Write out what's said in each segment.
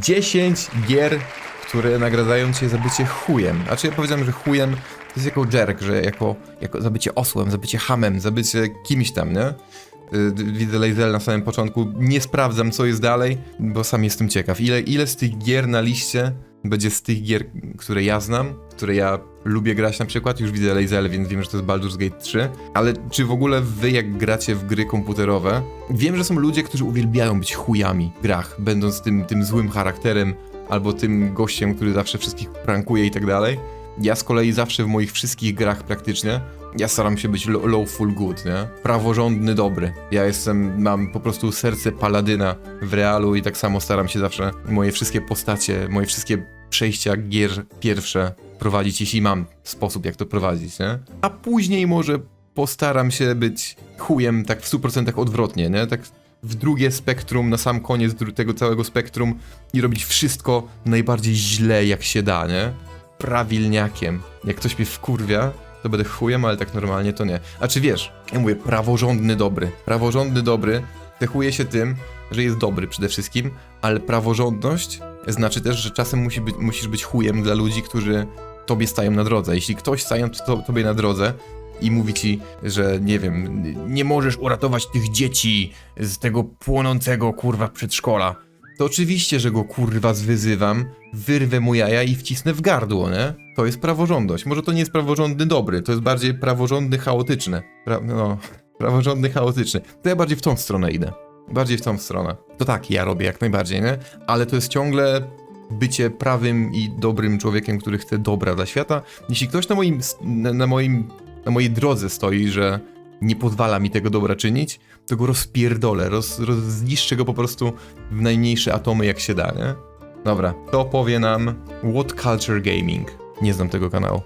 10 gier, które nagradzają cię za bycie chujem. Znaczy ja powiedziałem, że chujem to jest jako jerk, że jako, jako za bycie osłem, za bycie hamem, za bycie kimś tam, nie? Y, Widzę Lazel na samym początku. Nie sprawdzam, co jest dalej, bo sam jestem ciekaw. Ile, ile z tych gier na liście będzie z tych gier, które ja znam, które ja lubię grać na przykład? Już widzę Lazel, więc wiem, że to jest Baldur's Gate 3. Ale czy w ogóle wy, jak gracie w gry komputerowe, wiem, że są ludzie, którzy uwielbiają być chujami w grach, będąc tym, tym złym charakterem, albo tym gościem, który zawsze wszystkich prankuje i tak dalej. Ja z kolei zawsze w moich wszystkich grach praktycznie ja staram się być lawful good, nie? Praworządny dobry. Ja jestem, mam po prostu serce paladyna w realu i tak samo staram się zawsze moje wszystkie postacie, moje wszystkie przejścia gier pierwsze prowadzić, jeśli mam sposób jak to prowadzić, nie? A później może postaram się być chujem tak w 100% odwrotnie, nie? Tak w drugie spektrum, na sam koniec tego całego spektrum i robić wszystko najbardziej źle jak się da, nie? Prawilniakiem. Jak ktoś mnie wkurwia, to będę chujem, ale tak normalnie to nie. A czy wiesz, ja mówię praworządny dobry. Praworządny dobry cechuje się tym, że jest dobry przede wszystkim, ale praworządność znaczy też, że czasem musi być, musisz być chujem dla ludzi, którzy tobie stają na drodze. Jeśli ktoś staje to, tobie na drodze i mówi ci, że nie wiem, nie możesz uratować tych dzieci z tego płonącego kurwa przedszkola, to oczywiście, że go kurwa zwyzywam, wyrwę mu jaja i wcisnę w gardło, nie? To jest praworządność. Może to nie jest praworządny dobry, to jest bardziej praworządny chaotyczny. Pra no, praworządny chaotyczny. To ja bardziej w tą stronę idę. Bardziej w tą stronę. To tak, ja robię jak najbardziej, nie? Ale to jest ciągle bycie prawym i dobrym człowiekiem, który chce dobra dla świata. Jeśli ktoś na moim, na, na moim, na mojej drodze stoi, że nie pozwala mi tego dobra czynić, to go rozpierdolę, roz, roz, zniszczę go po prostu w najmniejsze atomy jak się da, nie? Dobra, to powie nam What Culture Gaming. Nie znam tego kanału.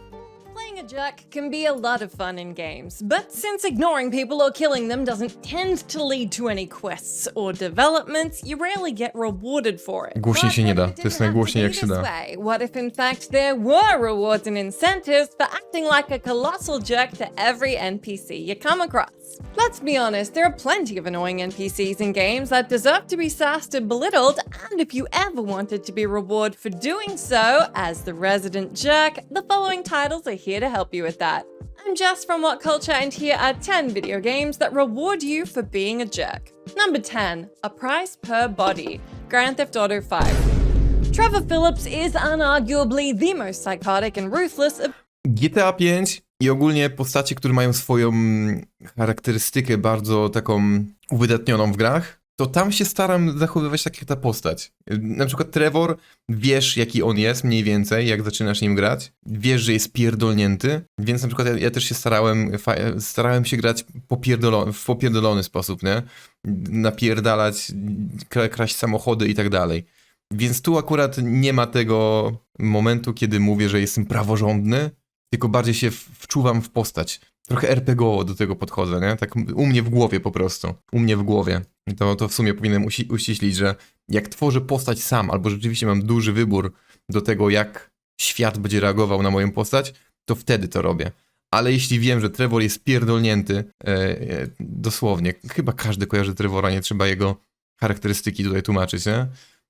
Jerk can be a lot of fun in games, but since ignoring people or killing them doesn't tend to lead to any quests or developments, you rarely get rewarded for it. Głośniej się nie da. To jest didn't have to najgłośniej jak się da. way, What if in fact there were rewards and incentives for acting like a colossal jerk to every NPC you come across? Let's be honest, there are plenty of annoying NPCs in games that deserve to be sassed and belittled, and if you ever wanted to be rewarded for doing so, as the resident jerk, the following titles are here to help you with that. I'm Jess from What Culture, and here are 10 video games that reward you for being a jerk. Number 10, A Price Per Body, Grand Theft Auto 5. Trevor Phillips is unarguably the most psychotic and ruthless of GTA 5 i ogólnie postacie, które mają swoją charakterystykę bardzo taką uwydatnioną w grach, to tam się staram zachowywać tak jak ta postać. Na przykład Trevor, wiesz jaki on jest mniej więcej, jak zaczynasz nim grać. Wiesz, że jest pierdolnięty, więc na przykład ja, ja też się starałem, starałem się grać popierdolo- w popierdolony sposób, nie? Napierdalać, kra- kraść samochody i tak dalej. Więc tu akurat nie ma tego momentu, kiedy mówię, że jestem praworządny, tylko bardziej się wczuwam w postać. Trochę RPGowo do tego podchodzę, nie? Tak u mnie w głowie po prostu. U mnie w głowie. To, to w sumie powinienem usi- uściślić, że jak tworzę postać sam, albo rzeczywiście mam duży wybór do tego, jak świat będzie reagował na moją postać, to wtedy to robię. Ale jeśli wiem, że Trevor jest pierdolnięty, e, e, dosłownie, chyba każdy kojarzy Trevora, nie trzeba jego charakterystyki tutaj tłumaczyć, nie?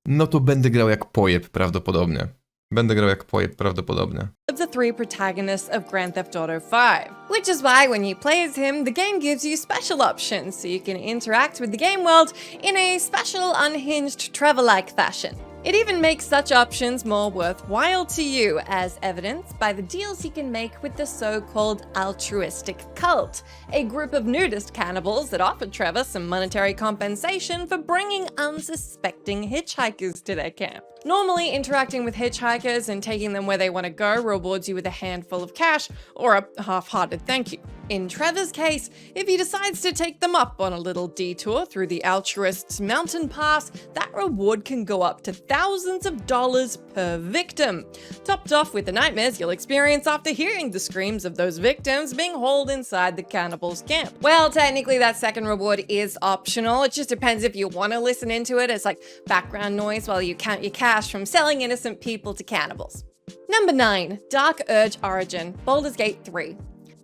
No to będę grał jak pojeb prawdopodobnie. Będę grał jak pojeb prawdopodobnie. the three protagonists of Grand Theft Auto 5. Which is why when you play as him, the game gives you special options so you can interact with the game world in a special, unhinged, Trevor like fashion. It even makes such options more worthwhile to you, as evidenced by the deals he can make with the so called altruistic cult, a group of nudist cannibals that offered Trevor some monetary compensation for bringing unsuspecting hitchhikers to their camp. Normally, interacting with hitchhikers and taking them where they want to go rewards you with a handful of cash or a half hearted thank you. In Trevor's case, if he decides to take them up on a little detour through the altruist's mountain pass, that reward can go up to thousands of dollars per victim, topped off with the nightmares you'll experience after hearing the screams of those victims being hauled inside the cannibal's camp. Well, technically, that second reward is optional. It just depends if you want to listen into it as like background noise while you count your cash from selling innocent people to cannibals. Number 9 Dark Urge Origin, Baldur's Gate 3.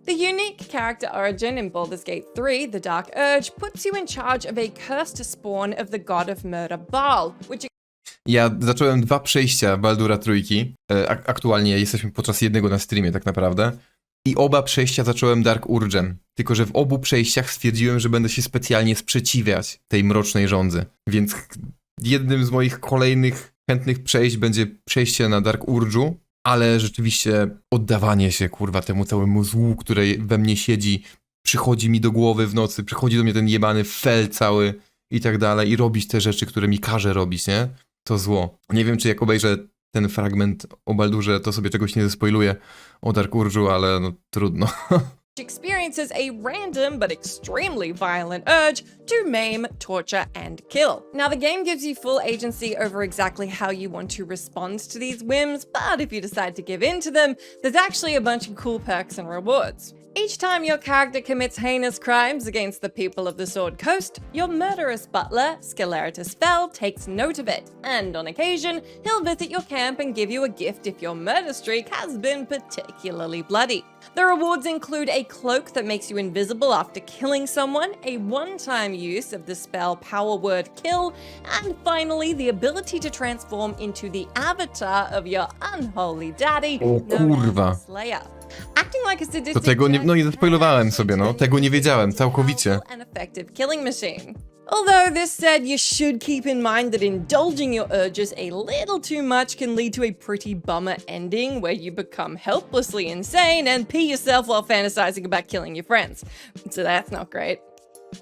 The unique character origin in Baldur's Gate 3, the Dark Urge, puts you in charge of a cursed spawn of the god of murder Baal, which Ja zacząłem dwa przejścia Baldura Trójki. E, ak- aktualnie jesteśmy podczas jednego na streamie tak naprawdę. I oba przejścia zacząłem Dark Urgem. Tylko, że w obu przejściach stwierdziłem, że będę się specjalnie sprzeciwiać tej mrocznej żądzy. Więc jednym z moich kolejnych chętnych przejść będzie przejście na Dark Urge'u, ale rzeczywiście oddawanie się, kurwa, temu całemu złu, które we mnie siedzi, przychodzi mi do głowy w nocy, przychodzi do mnie ten jebany fel cały i tak dalej i robić te rzeczy, które mi każe robić, nie? To zło. Nie wiem, czy jak obejrzę ten fragment o Baldurze, to sobie czegoś nie zespoiluję o Dark Urge'u, ale no trudno. experiences a random but extremely violent urge to maim, torture, and kill. Now, the game gives you full agency over exactly how you want to respond to these whims, but if you decide to give in to them, there's actually a bunch of cool perks and rewards. Each time your character commits heinous crimes against the people of the Sword Coast, your murderous butler, Sceleratus Fell, takes note of it, and on occasion, he'll visit your camp and give you a gift if your murder streak has been particularly bloody. The rewards include a cloak that makes you invisible after killing someone, a one time use of the spell Power Word Kill, and finally, the ability to transform into the avatar of your unholy daddy, O known kurwa. Slayer. Acting like a sadistic To tego nie- no zaspoilowałem sobie, no. Tego nie wiedziałem, całkowicie. and effective killing machine. Although this said, you should keep in mind that indulging your urges a little too much can lead to a pretty bummer ending where you become helplessly insane and pee yourself while fantasizing about killing your friends. So that's not great.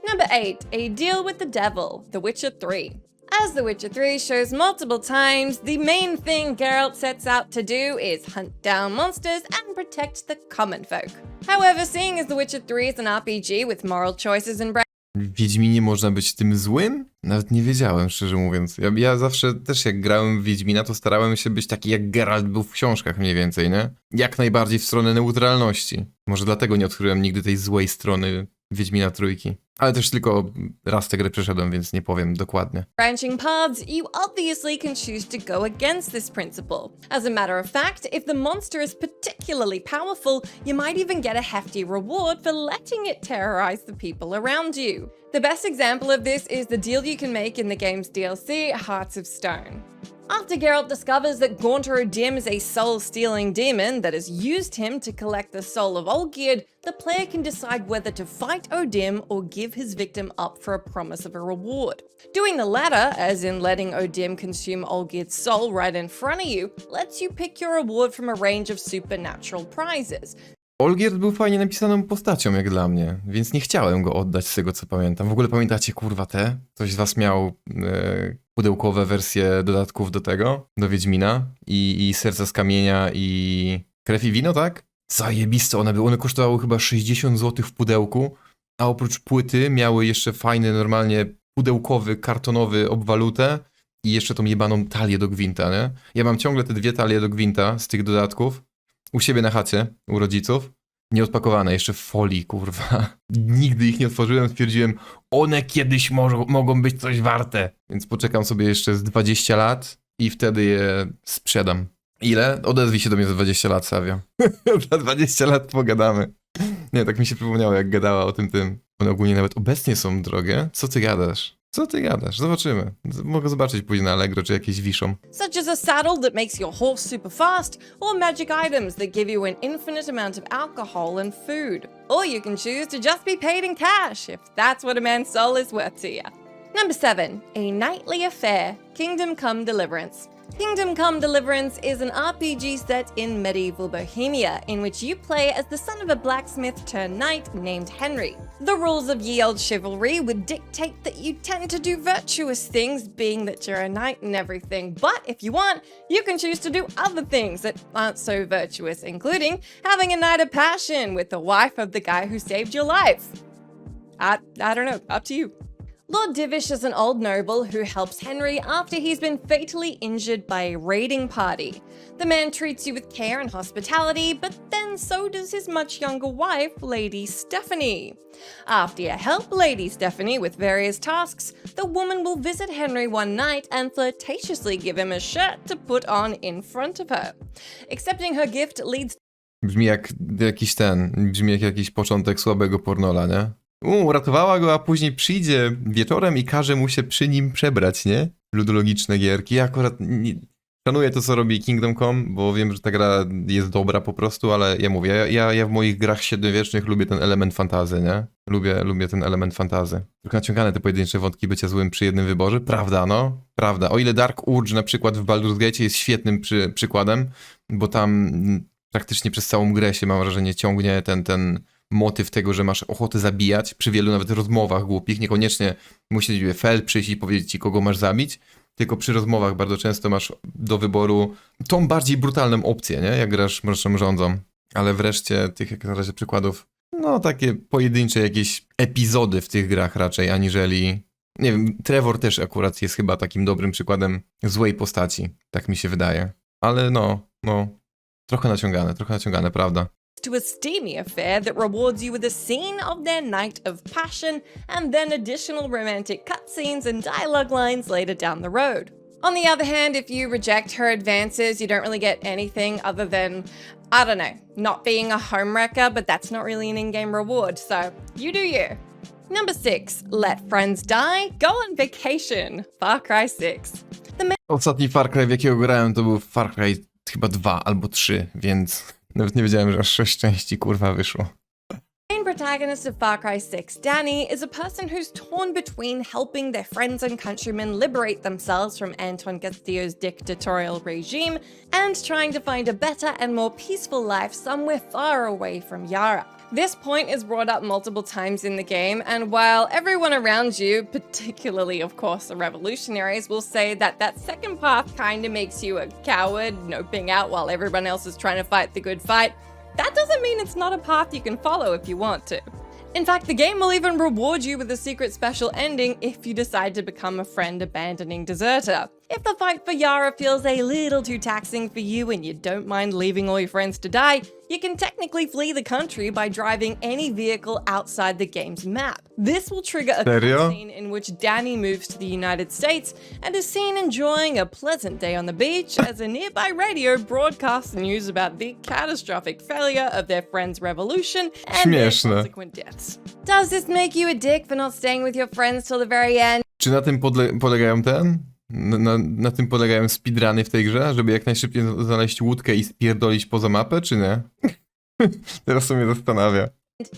Number 8. A Deal with the Devil, The Witcher 3. As The Witcher 3 shows multiple times, the main thing Geralt sets out to do is hunt down monsters and protect the common folk. However, seeing as The Witcher 3 is an RPG with moral choices and Wiedźminie można być tym złym? Nawet nie wiedziałem, szczerze mówiąc. Ja, ja zawsze też jak grałem w Wiedźmina, to starałem się być taki jak Geralt był w książkach mniej więcej, nie? Jak najbardziej w stronę neutralności. Może dlatego nie odkryłem nigdy tej złej strony Wiedźmina Trójki. Ale też tylko raz tę grę przeszedłem, więc nie powiem dokładnie. branching paths, you obviously can choose to go against this principle. As a matter of fact, if the monster is particularly powerful, you might even get a hefty reward for letting it terrorize the people around you. The best example of this is the deal you can make in the game's DLC, Hearts of Stone. After Geralt discovers that Gaunter O'Dim is a soul stealing demon that has used him to collect the soul of Olgierd, the player can decide whether to fight O'Dim or give his victim up for a promise of a reward. Doing the latter, as in letting O'Dim consume Olgierd's soul right in front of you, lets you pick your reward from a range of supernatural prizes. Olgierd był fajnie napisaną postacią jak dla mnie, więc nie chciałem go oddać z tego co pamiętam. W ogóle pamiętacie kurwa te? Ktoś z was miał e, pudełkowe wersje dodatków do tego, do Wiedźmina i, i Serca z Kamienia i Krew i Wino, tak? Zajebiste one były, one kosztowały chyba 60 zł w pudełku, a oprócz płyty miały jeszcze fajny, normalnie pudełkowy, kartonowy obwalutę i jeszcze tą jebaną talię do gwinta, nie? Ja mam ciągle te dwie talie do gwinta z tych dodatków, u siebie na chacie, u rodziców. Nieodpakowane, jeszcze w folii, kurwa. Nigdy ich nie otworzyłem, stwierdziłem, one kiedyś mo- mogą być coś warte. Więc poczekam sobie jeszcze z 20 lat i wtedy je sprzedam. Ile? Odezwij się do mnie za 20 lat, Savio. za 20 lat pogadamy. Nie, tak mi się przypomniało, jak gadała o tym tym. One ogólnie nawet obecnie są drogie. Co ty gadasz? Co ty gadasz? Zobaczymy. Mogę zobaczyć później na Allegro, czy jakieś wiszą. such as a saddle that makes your horse super fast, or magic items that give you an infinite amount of alcohol and food. Or you can choose to just be paid in cash if that's what a man's soul is worth to you. Number 7. A Nightly Affair Kingdom Come Deliverance. Kingdom Come Deliverance is an RPG set in medieval Bohemia, in which you play as the son of a blacksmith turned knight named Henry. The rules of ye old chivalry would dictate that you tend to do virtuous things, being that you're a knight and everything. But if you want, you can choose to do other things that aren't so virtuous, including having a night of passion with the wife of the guy who saved your life. I, I don't know, up to you. Lord Divish is an old noble who helps Henry after he's been fatally injured by a raiding party. The man treats you with care and hospitality, but then so does his much younger wife, Lady Stephanie. After you help Lady Stephanie with various tasks, the woman will visit Henry one night and flirtatiously give him a shirt to put on in front of her. Accepting her gift leads Brzmi jak jakiś ten, brzmi jak jakiś początek słabego pornola, nie? Uratowała go, a później przyjdzie wieczorem i każe mu się przy nim przebrać, nie? ludologiczne gierki. Ja akurat nie, szanuję to, co robi Kingdom Come, bo wiem, że ta gra jest dobra po prostu, ale ja mówię, ja, ja, w moich grach średniowiecznych lubię ten element fantazy, nie? Lubię, lubię ten element fantazy. Tylko naciągane te pojedyncze wątki bycia złym przy jednym wyborze. Prawda, no. Prawda. O ile Dark Urge na przykład w Baldur's Gate jest świetnym przy, przykładem, bo tam praktycznie przez całą grę się mam wrażenie ciągnie ten, ten motyw tego, że masz ochotę zabijać przy wielu nawet rozmowach głupich. Niekoniecznie musi ci Fel przyjść i powiedzieć ci, kogo masz zabić, tylko przy rozmowach bardzo często masz do wyboru tą bardziej brutalną opcję, nie? Jak grasz mroczną rządzą. Ale wreszcie tych, jak na razie przykładów, no takie pojedyncze jakieś epizody w tych grach raczej, aniżeli... Nie wiem, Trevor też akurat jest chyba takim dobrym przykładem złej postaci, tak mi się wydaje. Ale no, no, trochę naciągane, trochę naciągane, prawda? To a steamy affair that rewards you with a scene of their night of passion and then additional romantic cutscenes and dialogue lines later down the road. On the other hand, if you reject her advances, you don't really get anything other than, I don't know, not being a homewrecker, but that's not really an in game reward, so you do you. Number six, let friends die, go on vacation. Far Cry 6. The Ostatni Far Cry, w jakiego grałem, to był Far Cry chyba dwa albo trzy, więc nawet nie wiedziałem, że aż sześć części kurwa wyszło. main protagonist of Far Cry 6, Danny, is a person who's torn between helping their friends and countrymen liberate themselves from Anton Castillo's dictatorial regime and trying to find a better and more peaceful life somewhere far away from Yara. This point is brought up multiple times in the game, and while everyone around you, particularly, of course, the revolutionaries, will say that that second path kind of makes you a coward, noping out while everyone else is trying to fight the good fight, that doesn't mean it's not a path you can follow if you want to. In fact, the game will even reward you with a secret special ending if you decide to become a friend abandoning deserter. If the fight for Yara feels a little too taxing for you and you don't mind leaving all your friends to die, you can technically flee the country by driving any vehicle outside the game's map. This will trigger a cutscene in which Danny moves to the United States and is seen enjoying a pleasant day on the beach as a nearby radio broadcasts news about the catastrophic failure of their friend's revolution and their subsequent deaths. Does this make you a dick for not staying with your friends till the very end? Czy na tym polegają ten? Na, na, tym polegają speedruny w tej grze, żeby jak najszybciej znaleźć łódkę i spierdolić poza mapę, czy nie? Teraz to mnie zastanawia.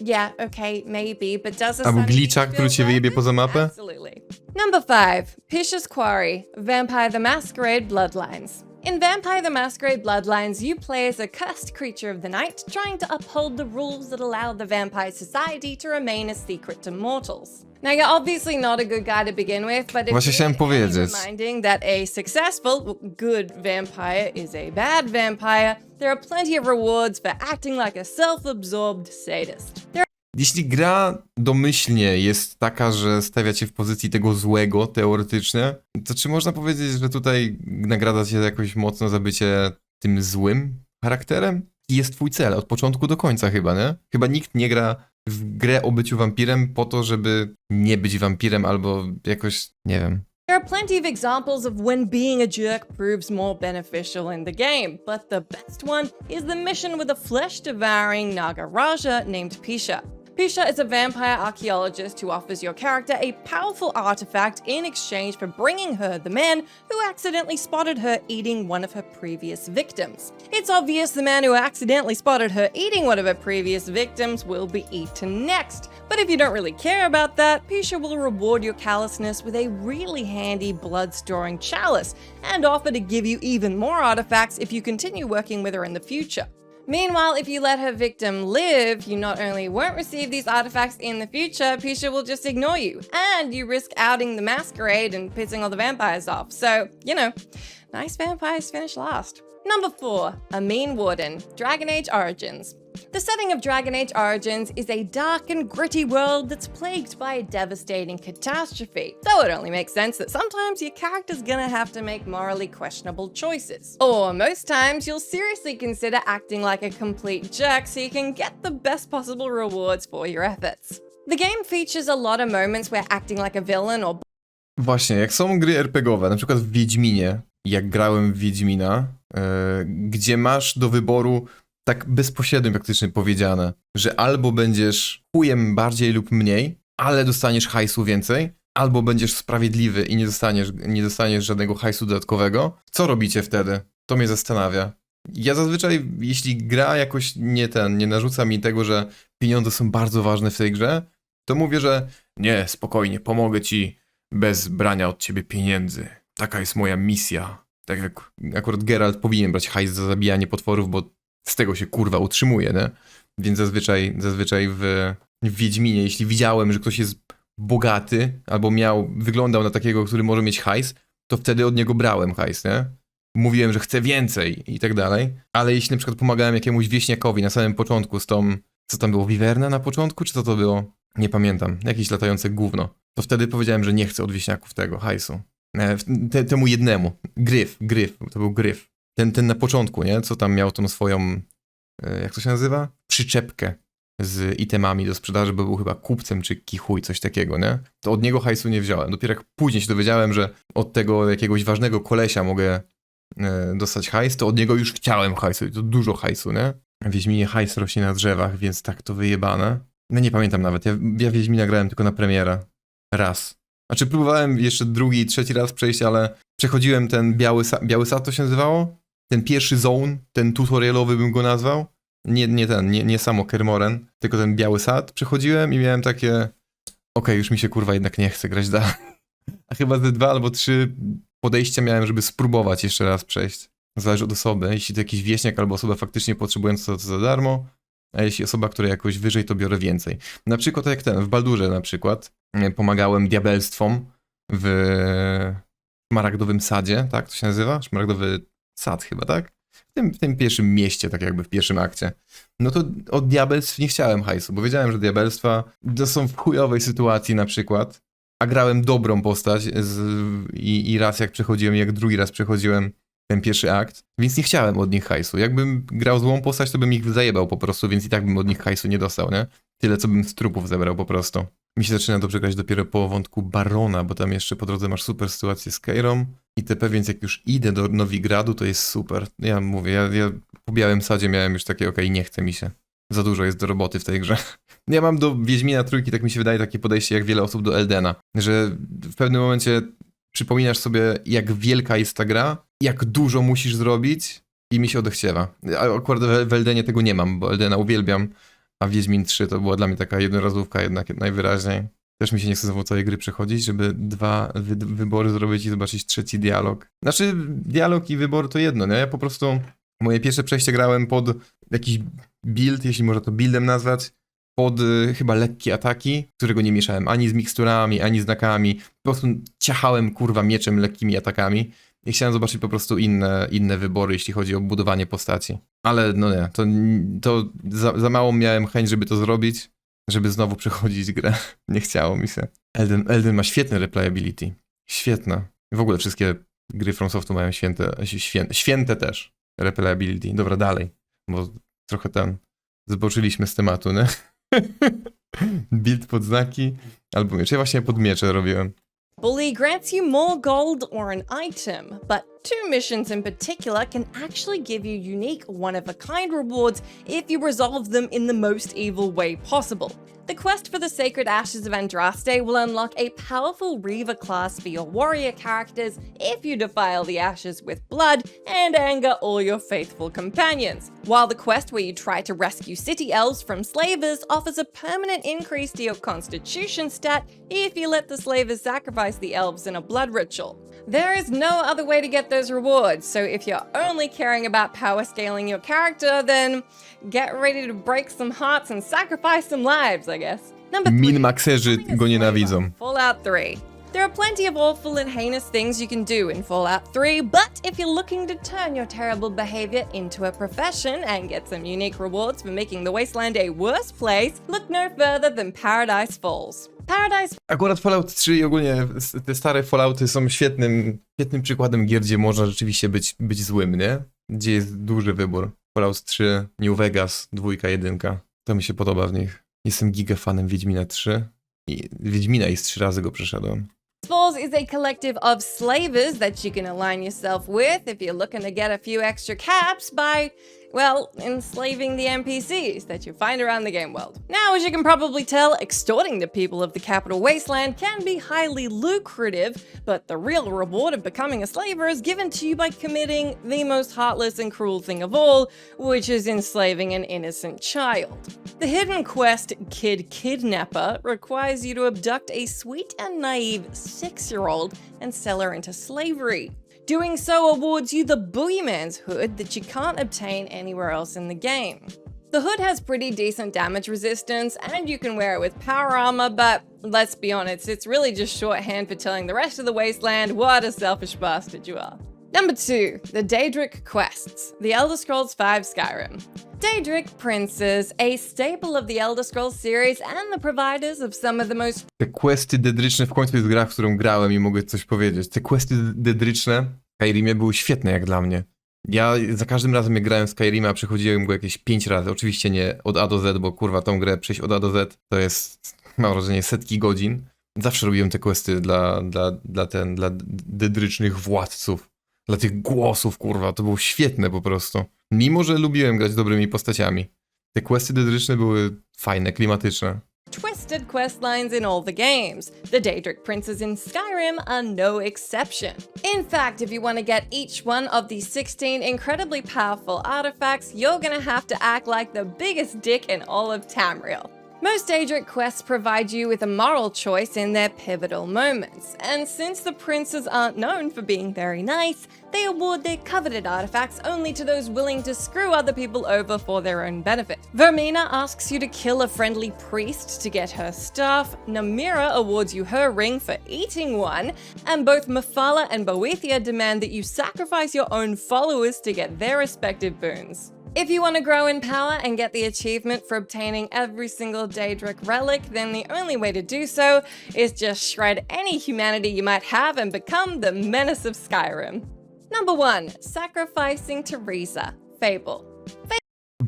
Yeah, okay, maybe, but does a Albo glitcha, który cię wyjebie poza mapę? Absolutely. Number five, Pisha's Quarry, Vampire the Masquerade Bloodlines. In Vampire the Masquerade Bloodlines, you play as a cursed creature of the night, trying to uphold the rules that allow the vampire society to remain a secret to mortals. Now, you're obviously not a good guy to begin with, but Właśnie chciałem powiedzieć. reminding that a successful, good vampire is a bad vampire, there are plenty of rewards for acting like a self-absorbed sadist. There Jeśli gra domyślnie jest taka, że stawia cię w pozycji tego złego teoretycznie, to czy można powiedzieć, że tutaj nagradza cię jakoś mocno za bycie tym złym charakterem? I jest twój cel od początku do końca chyba, nie? Chyba nikt nie gra w grę o byciu wampirem po to, żeby nie być wampirem albo jakoś, nie wiem. There are plenty of examples of when being a jerk proves more beneficial in the game, but the best one is the mission with a flesh devouring Nagaraja named Pisha. Pisha is a vampire archaeologist who offers your character a powerful artifact in exchange for bringing her the man who accidentally spotted her eating one of her previous victims. It's obvious the man who accidentally spotted her eating one of her previous victims will be eaten next. But if you don't really care about that, Pisha will reward your callousness with a really handy blood storing chalice and offer to give you even more artifacts if you continue working with her in the future. Meanwhile, if you let her victim live, you not only won't receive these artifacts in the future, Pisha will just ignore you, and you risk outing the masquerade and pissing all the vampires off. So, you know, nice vampires finish last. Number 4, A Mean Warden, Dragon Age Origins. The setting of Dragon Age Origins is a dark and gritty world that's plagued by a devastating catastrophe. So it only makes sense that sometimes your character's gonna have to make morally questionable choices. Or most times you'll seriously consider acting like a complete jerk so you can get the best possible rewards for your efforts. The game features a lot of moments where acting like a villain or Właśnie, jak są gry RPGowe, na przykład w Wiedźminie, jak grałem w Wiedźmina, e, gdzie masz do wyboru tak bezpośrednio praktycznie powiedziane, że albo będziesz chujem bardziej lub mniej, ale dostaniesz hajsu więcej, albo będziesz sprawiedliwy i nie dostaniesz, nie dostaniesz żadnego hajsu dodatkowego. Co robicie wtedy? To mnie zastanawia. Ja zazwyczaj, jeśli gra jakoś nie ten, nie narzuca mi tego, że pieniądze są bardzo ważne w tej grze, to mówię, że nie, spokojnie, pomogę ci bez brania od ciebie pieniędzy. Taka jest moja misja. Tak jak akurat Geralt powinien brać hajs za zabijanie potworów, bo z tego się kurwa utrzymuje, nie? Więc zazwyczaj, zazwyczaj w, w Wiedźminie, jeśli widziałem, że ktoś jest bogaty, albo miał, wyglądał na takiego, który może mieć hajs, to wtedy od niego brałem hajs, nie? Mówiłem, że chcę więcej i tak dalej, ale jeśli na przykład pomagałem jakiemuś wieśniakowi na samym początku z tą, co tam było, wiwerna na początku, czy co to było? Nie pamiętam, jakieś latające gówno. To wtedy powiedziałem, że nie chcę od wieśniaków tego hajsu. E, Te, temu jednemu. Gryf, gryf, to był gryf. Ten, ten na początku, nie? Co tam miał tą swoją, e, jak to się nazywa? Przyczepkę z itemami do sprzedaży, bo był chyba kupcem czy kichuj, coś takiego, nie? To od niego hajsu nie wziąłem. Dopiero jak później się dowiedziałem, że od tego jakiegoś ważnego kolesia mogę e, dostać hajs, to od niego już chciałem hajsu i to dużo hajsu, nie? Wiedźminie hajs rośnie na drzewach, więc tak to wyjebane. No nie pamiętam nawet, ja, ja Wiedźmina grałem tylko na premierę. Raz. Znaczy próbowałem jeszcze drugi trzeci raz przejść, ale przechodziłem ten biały, biały sad to się nazywało? Ten pierwszy zone, ten tutorialowy bym go nazwał. Nie, nie ten, nie, nie samo Kermoren, tylko ten biały sad. Przechodziłem i miałem takie, okej, już mi się kurwa jednak nie chce grać dalej. A chyba ze dwa albo trzy podejścia miałem, żeby spróbować jeszcze raz przejść. Zależy od osoby. Jeśli to jakiś wieśniak albo osoba faktycznie potrzebująca, to za darmo. A jeśli osoba, która jakoś wyżej, to biorę więcej. Na przykład tak jak ten, w Baldurze na przykład, e, pomagałem diabelstwom w szmaragdowym sadzie, tak to się nazywa? Szmaragdowy sad chyba, tak? W tym, w tym pierwszym mieście, tak jakby w pierwszym akcie. No to od diabelstw nie chciałem hajsu, bo wiedziałem, że diabelstwa są w chujowej sytuacji na przykład, a grałem dobrą postać z, i, i raz jak przechodziłem, jak drugi raz przechodziłem ten pierwszy akt, więc nie chciałem od nich hajsu. Jakbym grał złą postać, to bym ich zajebał po prostu, więc i tak bym od nich hajsu nie dostał, nie? Tyle, co bym z trupów zebrał po prostu. Mi się zaczyna dobrze grać dopiero po wątku Barona, bo tam jeszcze po drodze masz super sytuację z Keirą i TP, więc jak już idę do Nowigradu, to jest super. Ja mówię, ja, ja po Białym Sadzie miałem już takie, okej, nie chce mi się. Za dużo jest do roboty w tej grze. Ja mam do Wiedźmina Trójki, tak mi się wydaje, takie podejście jak wiele osób do Eldena, że w pewnym momencie przypominasz sobie, jak wielka jest ta gra, jak dużo musisz zrobić i mi się odechciewa. A akurat w Eldenie tego nie mam, bo Eldena uwielbiam, a Wiedźmin 3 to była dla mnie taka jednorazówka jednak najwyraźniej. Też mi się nie chce znowu całej gry przechodzić, żeby dwa wy wybory zrobić i zobaczyć trzeci dialog. Znaczy, dialog i wybór to jedno, nie? Ja po prostu moje pierwsze przejście grałem pod jakiś build, jeśli można to buildem nazwać, pod y, chyba lekkie ataki, którego nie mieszałem ani z miksturami, ani znakami. Po prostu ciachałem kurwa mieczem lekkimi atakami i chciałem zobaczyć po prostu inne, inne wybory, jeśli chodzi o budowanie postaci. Ale no nie, to, to za, za mało miałem chęć, żeby to zrobić, żeby znowu przechodzić grę. Nie chciało mi się. Elden, Elden ma świetne replayability. Świetne. W ogóle wszystkie gry From Softu mają święte, święte, święte też replayability. Dobra, dalej, bo trochę ten zboczyliśmy z tematu, nie? Build pod znaki albo miecze. Ja właśnie pod miecze robiłem. Bully grants you more gold or an item, but two missions in particular can actually give you unique one of a kind rewards if you resolve them in the most evil way possible. The quest for the Sacred Ashes of Andraste will unlock a powerful Reaver class for your warrior characters if you defile the ashes with blood and anger all your faithful companions. While the quest where you try to rescue city elves from slavers offers a permanent increase to your constitution stat if you let the slavers sacrifice the elves in a blood ritual. There is no other way to get those rewards, so if you're only caring about power scaling your character, then get ready to break some hearts and sacrifice some lives, I guess. Number three. Min-maxerzy go nienawidzą. Fallout 3. There are plenty of awful and heinous things you can do in Fallout 3, but if you're looking to turn your terrible behavior into a profession and get some unique rewards for making the wasteland a worse place, look no further than Paradise Falls. Paradise Akurat Fallout 3 i ogólnie s- te stare Fallouty są świetnym, świetnym przykładem gier, gdzie można rzeczywiście być, być złym, nie? Gdzie jest duży wybór. Fallout 3, New Vegas, dwójka, jedynka. To mi się podoba w nich. Jestem giga fanem Wiedźmina 3 i Wiedźmina z trzy razy go przeszedłem. Spaws is a collective of slavers that you can align yourself with if you're looking to get a few extra caps by, well, enslaving the NPCs that you find around the game world. Now, as you can probably tell, extorting the people of the capital wasteland can be highly lucrative, but the real reward of becoming a slaver is given to you by committing the most heartless and cruel thing of all, which is enslaving an innocent child. The hidden quest Kid Kidnapper requires you to abduct a sweet and naive six year old and sell her into slavery. Doing so awards you the Boogeyman's hood that you can't obtain anywhere else in the game. The hood has pretty decent damage resistance, and you can wear it with power armor, but let's be honest, it's really just shorthand for telling the rest of the wasteland what a selfish bastard you are. Number 2, the Daedric Quests, The Elder Scrolls V Skyrim. Daedric Princes, a staple of the Elder Scrolls series and the providers of some of the most Te questy dedryczne w końcu jest gra, w którą grałem i mogę coś powiedzieć. Te questy dedryczne w Skyrimie były świetne jak dla mnie. Ja za każdym razem jak grałem Skyrima przechodziłem go jakieś 5 razy. Oczywiście nie od A do Z, bo kurwa tą grę przejść od A do Z to jest, mam wrażenie, setki godzin. Zawsze robiłem te questy dla, dla, dla, ten, dla dedrycznych władców. Dla tych głosów, kurwa. To było świetne po prostu. Mimo, że lubiłem grać dobrymi postaciami. Te questy dedryczne były fajne, klimatyczne. twisted quest lines in all the games. The Daedric Princes in Skyrim are no exception. In fact, if you want to get each one of these 16 incredibly powerful artifacts, you're gonna have to act like the biggest dick in all of Tamriel. Most Daedric quests provide you with a moral choice in their pivotal moments, and since the princes aren't known for being very nice, they award their coveted artifacts only to those willing to screw other people over for their own benefit. Vermina asks you to kill a friendly priest to get her stuff, Namira awards you her ring for eating one, and both Mephala and Boethia demand that you sacrifice your own followers to get their respective boons. If you want to grow in power and get the achievement for obtaining every single Daedric relic, then the only way to do so is just shred any humanity you might have and become the menace of Skyrim. Number 1. Sacrificing Teresa. Fable.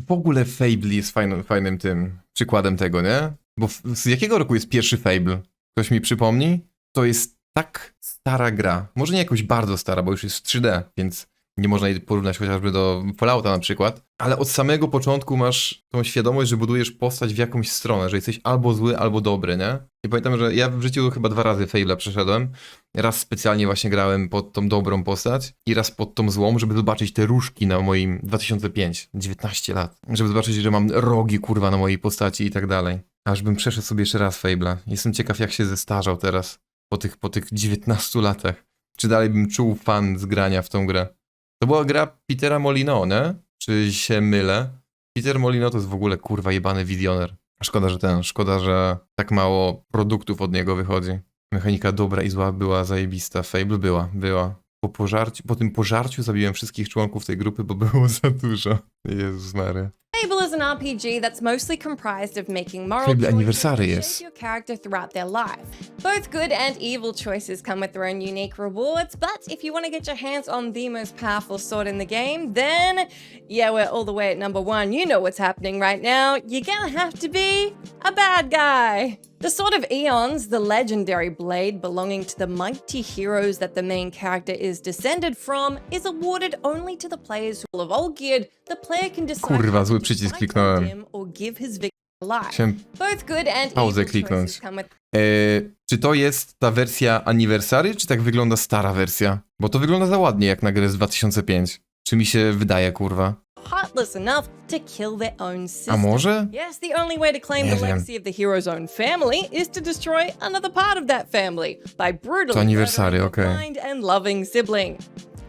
W ogóle Fable jest fajnym, fajnym tym przykładem tego, nie? Bo z jakiego roku jest pierwszy Fable? Ktoś mi przypomni? To jest tak stara gra. Może nie jakoś bardzo stara, bo już jest w 3D, więc nie można jej porównać chociażby do Fallouta na przykład. Ale od samego początku masz tą świadomość, że budujesz postać w jakąś stronę, że jesteś albo zły, albo dobry, nie? I pamiętam, że ja w życiu chyba dwa razy Fable'a przeszedłem. Raz specjalnie właśnie grałem pod tą dobrą postać i raz pod tą złą, żeby zobaczyć te różki na moim 2005, 19 lat. Żeby zobaczyć, że mam rogi kurwa na mojej postaci i tak dalej. Aż bym przeszedł sobie jeszcze raz Fable'a. Jestem ciekaw jak się zestarzał teraz po tych, po tych 19 latach. Czy dalej bym czuł fan z grania w tą grę. To była gra Petera Molino, nie? Czy się mylę? Peter Molino to jest w ogóle kurwa jebany wizjoner. Szkoda, że ten, szkoda, że tak mało produktów od niego wychodzi. Mechanika dobra i zła była zajebista. Fable była, była. Po, pożarciu, po tym pożarciu zabiłem wszystkich członków tej grupy, bo było za dużo. Jezus Mary. Fable is an RPG that's mostly comprised of making moral Fable choices Anniversary that shape your character throughout their life. Both good and evil choices come with their own unique rewards, but if you want to get your hands on the most powerful sword in the game, then yeah, we're all the way at number one. You know what's happening right now. You're gonna have to be a bad guy. The Sword of Eons, the legendary blade belonging to the mighty heroes that the main character is descended from, is awarded only to the players who of all geared, the player can decide Kurwa, zły przycisk kliknąłem. him or give his victim life. Chciałem Both good and Pauzę evil kliknąć. choices come with E, czy to jest ta wersja Anniversary, czy tak wygląda stara wersja? Bo to wygląda za ładnie jak na grę z 2005. Czy mi się wydaje, kurwa? Heartless enough to kill their own sister. A może? Yes, the only way to claim Nie the wiem. legacy of the hero's own family is to destroy another part of that family by brutally To aniversary, murdering a okej. kind and loving sibling.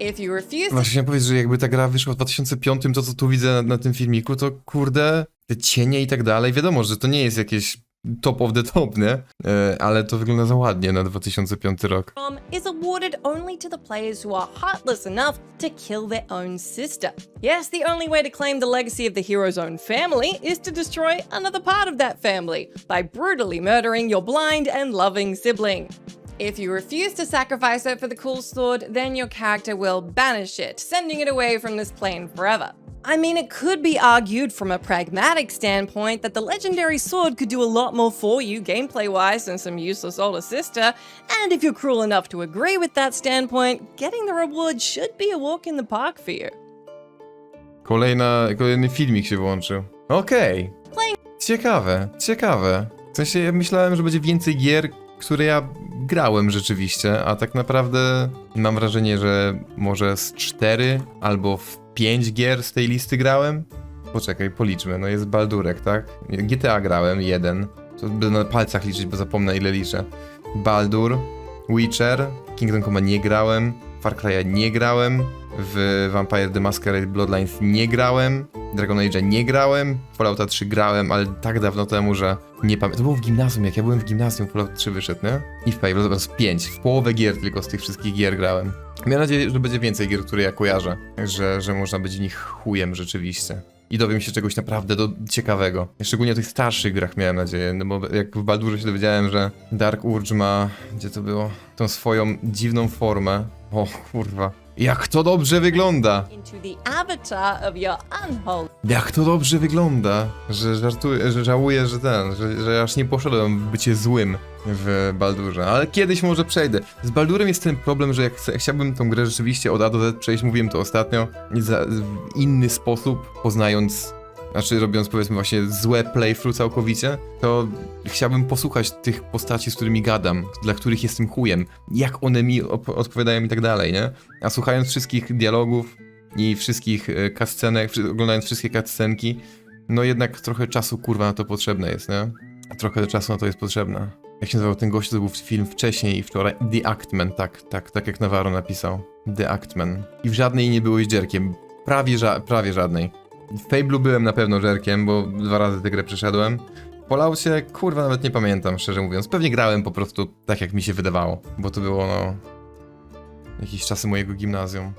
If you refuse to Właśnie chciałem powiedzieć, że jakby ta gra wyszła w 2005, to co tu widzę na, na tym filmiku, to kurde, te cienie i tak dalej, wiadomo, że to nie jest jakieś top of the top, nie? E, ale to wygląda za ładnie na 2005 rok. from is awarded only to the players who are heartless enough to kill their own sister. Yes, the only way to claim the legacy of the hero's own family is to destroy another part of that family by brutally murdering your blind and loving sibling. If you refuse to sacrifice it for the cool sword, then your character will banish it, sending it away from this plane forever. I mean, it could be argued from a pragmatic standpoint that the legendary sword could do a lot more for you gameplay wise than some useless older sister, and if you're cruel enough to agree with that standpoint, getting the reward should be a walk in the park for you. Kolejna, kolejny filmik się włączył. Okej. Ciekawe, ciekawe. W sensie ja myślałem, że będzie więcej gier, które ja grałem rzeczywiście, a tak naprawdę mam wrażenie, że może z 4 albo w 5 gier z tej listy grałem. Poczekaj, policzmy. No jest Baldurek, tak? GTA grałem, jeden. To będę na palcach liczyć, bo zapomnę ile liczę. Baldur, Witcher, Kingdom Come nie grałem, Far Cry'a nie grałem, w Vampire the Masquerade Bloodlines nie grałem, Dragon Age'a nie grałem, Fallouta 3 grałem, ale tak dawno temu, że nie pamiętam. To było w gimnazjum, jak ja byłem w gimnazjum, Fallout 3 wyszedł, nie? I w Fable to z 5, w połowę gier tylko z tych wszystkich gier grałem. Miałem nadzieję, że będzie więcej gier, które ja kojarzę, że, że można być w nich chujem rzeczywiście. I dowiem się czegoś naprawdę do, ciekawego. Szczególnie o tych starszych grach miałem nadzieję, no bo jak w Baldurze się dowiedziałem, że Dark Urge ma, gdzie to było, tą swoją dziwną formę. O kurwa. Jak to dobrze wygląda! Jak to dobrze wygląda, że żartuję, że żałuję, że ten, że, że aż nie poszedłem w bycie złym w Baldurze, ale kiedyś może przejdę. Z Baldurem jest ten problem, że jak chcę, chciałbym tą grę rzeczywiście od A do Z przejść, mówiłem to ostatnio, w inny sposób, poznając, znaczy robiąc powiedzmy właśnie złe playthrough całkowicie, to chciałbym posłuchać tych postaci, z którymi gadam, dla których jestem chujem, jak one mi odpowiadają i tak dalej, nie? A słuchając wszystkich dialogów, i wszystkich e, cutscenek, wszy- oglądając wszystkie cutscenki, no jednak trochę czasu kurwa na to potrzebne jest, nie? Trochę czasu na to jest potrzebne. Jak się nazywał ten gość, to był film wcześniej i wczoraj? The Actman, tak, tak, tak jak Navarro napisał. The Actman. I w żadnej nie byłeś dzierkiem. Prawie, ża prawie żadnej. W Fable'u byłem na pewno żerkiem, bo dwa razy tę grę przeszedłem. W Falloutie, kurwa, nawet nie pamiętam, szczerze mówiąc. Pewnie grałem po prostu tak, jak mi się wydawało, bo to było, no... Jakieś czasy mojego gimnazjum.